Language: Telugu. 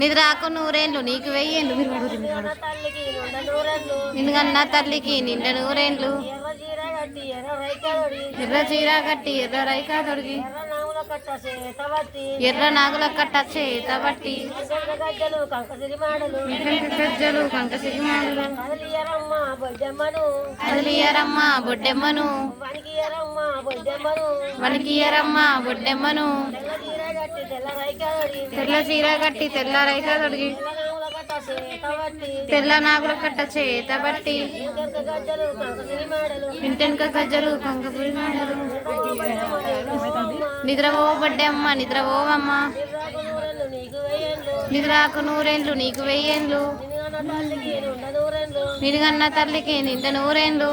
నిద్రాకు నూరేండ్లు నీకు వెయ్యేండ్లు. మీరు పడుర్రి. తల్లికి నిండ నూరేండ్లు ఎర్ర చీర కట్టి ఎర్ర రైకా తొడిగి. ఎర్ర నాగుల కట్ట చేత బట్టి. గజ్జలు కంకసిరి మాడలు సిరిమాలు కదలియరమ్మ బొడ్డమ్మను. బొడ్డెమ్మను వణికియరమ్మ బొడ్డమ్మను. వణికియరమ్మ బొడ్డెమ్మను. తెల్ల చీర కట్టి తెల్ల రైకా తొడిగి తెల్ల నాగుల కట్ట చేత బట్టి గజ్జలు మాడలు. ఇంటెనక గజ్జలు కంక పురిమాడలు నిద్రపో బొడ్డెమ్మ నిద్రపోవమ్మ నిద్రాకు నూరేండ్లు నీకు వెయ్యేండ్లు. మీరు కన్నా తల్లికి నింద నూరేండ్లు